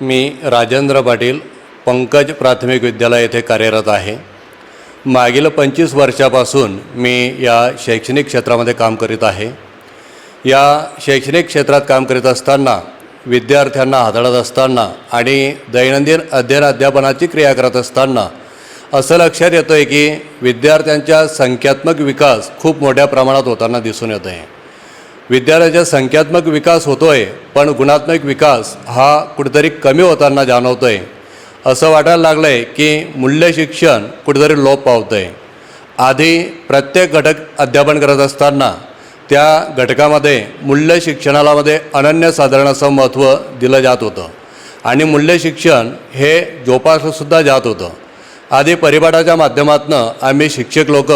मी राजेंद्र पाटील पंकज प्राथमिक विद्यालय येथे कार्यरत आहे. मागील पंचवीस वर्षापासून मी या शैक्षणिक क्षेत्रामध्ये काम करीत आहे. या शैक्षणिक क्षेत्रात काम करीत असताना विद्यार्थ्यांना हाताळत असताना आणि दैनंदिन अध्ययन अध्यापनाची क्रिया करत असताना असं लक्षात येतं आहे की विद्यार्थ्यांच्या संख्यात्मक विकास खूप मोठ्या प्रमाणात होताना दिसून येत आहे विद्यालयाच्या संख्यात्मक विकास होतो आहे पण गुणात्मक विकास हा कुठेतरी कमी होताना जाणवतो आहे असं वाटायला लागलं आहे की मूल्य शिक्षण कुठेतरी लोप पावतं आहे आधी प्रत्येक घटक अध्यापन करत असताना त्या घटकामध्ये मूल्य शिक्षणालामध्ये अनन्यसाधारण असं महत्त्व दिलं जात होतं. आणि मूल्य शिक्षण हे जोपासलंसुद्धा जात होतं. आधी परिपाठाच्या माध्यमातून आम्ही शिक्षक लोक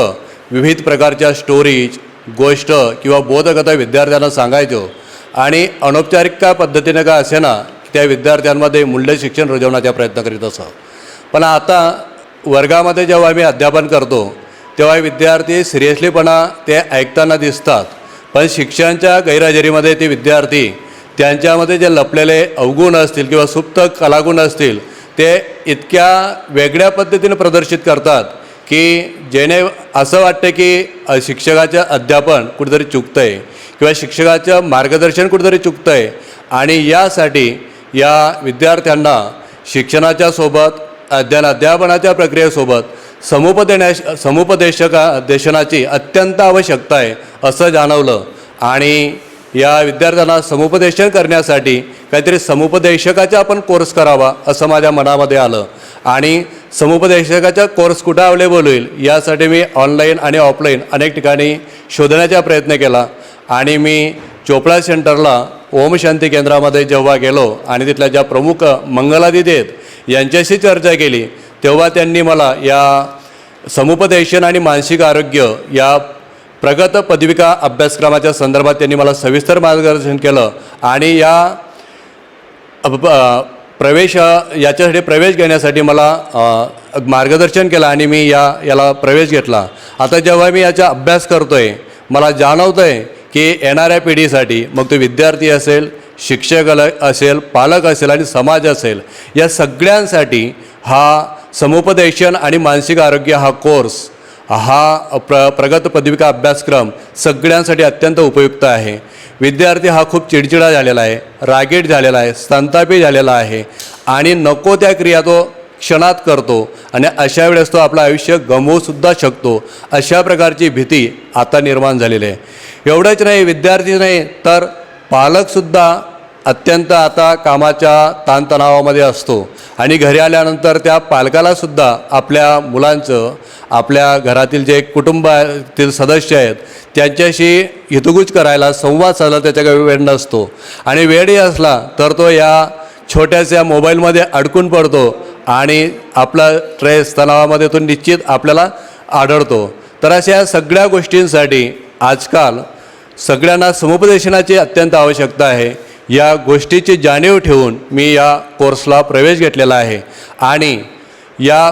विविध प्रकारच्या स्टोरीज गोष्ट किंवा बोधकथा विद्यार्थ्यांना सांगायचो. आणि अनौपचारिक पद्धतीनं का असेना त्या विद्यार्थ्यांमध्ये मूल्य शिक्षण रुजवण्याचा प्रयत्न करीत असं. पण आता वर्गामध्ये जेव्हा आम्ही अध्यापन करतो तेव्हा विद्यार्थी सिरियसलीपणा ते ऐकताना दिसतात. पण शिक्षणाच्या गैरहजेरीमध्ये ते विद्यार्थी त्यांच्यामध्ये जे लपलेले अवगुण असतील किंवा सुप्त कलागुण असतील ते इतक्या वेगळ्या पद्धतीने प्रदर्शित करतात की जेणे असं वाटतं की शिक्षकाचं अध्यापन कुठेतरी चुकतं आहे किंवा शिक्षकाचं मार्गदर्शन कुठेतरी चुकतं आहे आणि यासाठी या विद्यार्थ्यांना शिक्षणाच्या सोबत अध्ययन अध्यापनाच्या प्रक्रियेसोबत समुपदेश समुपदेशका देशनाची अत्यंत आवश्यकता आहे असं जाणवलं. आणि या विद्यार्थ्यांना समुपदेशन करण्यासाठी काहीतरी समुपदेशकाचा आपण कोर्स करावा असं माझ्या मनामध्ये आलं. आणि समुपदेशकाचा कोर्स कुठं अवेलेबल होईल यासाठी मी ऑनलाईन आणि ऑफलाईन अनेक ठिकाणी शोधण्याचा प्रयत्न केला. आणि मी चोपडा सेंटरला ओम शांती केंद्रामध्ये जेव्हा गेलो आणि तिथल्या ज्या प्रमुख मंगलादिती आहेत यांच्याशी चर्चा केली तेव्हा त्यांनी मला या समुपदेशन आणि मानसिक आरोग्य या प्रगत पदविका अभ्यासक्रमाच्या संदर्भात त्यांनी मला सविस्तर मार्गदर्शन केलं. आणि या अप- प्रवेश याच्यासाठी प्रवेश घेण्यासाठी मला मार्गदर्शन केलं आणि मी या याला प्रवेश घेतला. आता जेव्हा मी याचा अभ्यास करतो आहे मला जाणवतं आहे की येणाऱ्या पिढीसाठी मग तो विद्यार्थी असेल शिक्षक असेल पालक असेल आणि समाज असेल या सगळ्यांसाठी हा समुपदेशन आणि मानसिक आरोग्य हा कोर्स हा प्र प्रगत पदविका अभ्यासक्रम सगळ्यांसाठी अत्यंत उपयुक्त आहे. विद्यार्थी हा खूप चिडचिडा झालेला आहे रागीट झालेला आहे संतापी झालेला आहे आणि नको त्या क्रिया तो क्षणात करतो आणि अशा वेळेस तो आपलं आयुष्य गमवूसुद्धा शकतो. अशा प्रकारची भीती आता निर्माण झालेली आहे. एवढंच नाही विद्यार्थी नाही तर पालकसुद्धा अत्यंत आता कामाच्या ताणतणावामध्ये असतो. आणि घरी आल्यानंतर त्या पालकालासुद्धा आपल्या मुलांचं आपल्या घरातील जे कुटुंबातील सदस्य आहेत त्यांच्याशी हितगुज करायला संवाद साधला त्याच्याकडे वेळ नसतो. आणि वेळही असला तर तो या छोट्याशा मोबाईलमध्ये अडकून पडतो आणि आपला स्ट्रेस तणावामध्ये तो निश्चित आपल्याला आढळतो. तर अशा सगळ्या गोष्टींसाठी आजकाल सगळ्यांना समुपदेशनाची अत्यंत आवश्यकता आहे. या गोष्टीची जाणीव ठेवून मी या कोर्सला प्रवेश घेतलेला आहे. आणि या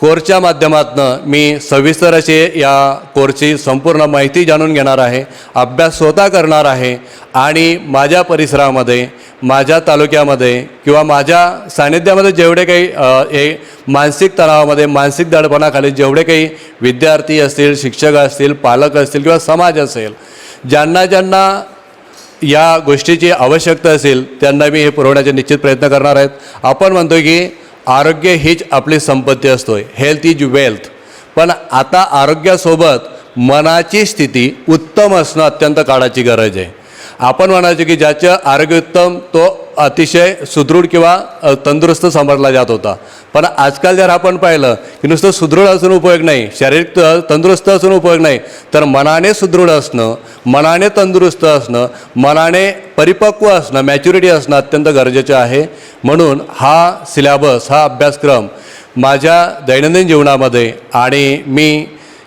कोर्सच्या माध्यमातून मी सविस्तर असे या कोर्सची संपूर्ण माहिती जाणून घेणार आहे अभ्यास स्वतः करणार आहे आणि माझ्या परिसरामध्ये माझ्या तालुक्यामध्ये किंवा माझ्या सानिध्यामध्ये जेवढे काही हे मानसिक तणावामध्ये मानसिक दडपणाखाली जेवढे काही विद्यार्थी असतील शिक्षक असतील पालक असतील किंवा समाज असेल ज्यांना ज्यांना या गोष्टीची आवश्यकता असेल त्यांना मी हे पुरवण्याचे निश्चित प्रयत्न करणार आहेत. आपण म्हणतो की आरोग्य हीच आपली संपत्ती असतो हेल्थ इज वेल्थ पण आता आरोग्यासोबत मनाची स्थिती उत्तम असणं अत्यंत काळाची गरज आहे. आपण म्हणायचं की ज्याचं आरोग्य उत्तम तो अतिशय सुदृढ किंवा तंदुरुस्त समजला जात होता. पण आजकाल जर आपण पाहिलं की नुसतं सुदृढ असून उपयोग नाही शारीरिक तंदुरुस्त असून उपयोग नाही तर मनाने सुदृढ असणं मनाने तंदुरुस्त असणं मनाने परिपक्व असणं मॅच्युरिटी असणं अत्यंत गरजेचं आहे. म्हणून हा सिलॅबस हा अभ्यासक्रम माझ्या दैनंदिन जीवनामध्ये आणि मी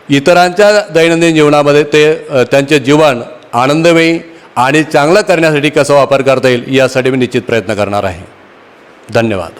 इतरांच्या दैनंदिन जीवनामध्ये ते त्यांचे जीवन आनंदमयी आणि चांगलं करण्यासाठी कसा वापर करता येईल यासाठी मी निश्चित प्रयत्न करणार आहे. धन्यवाद.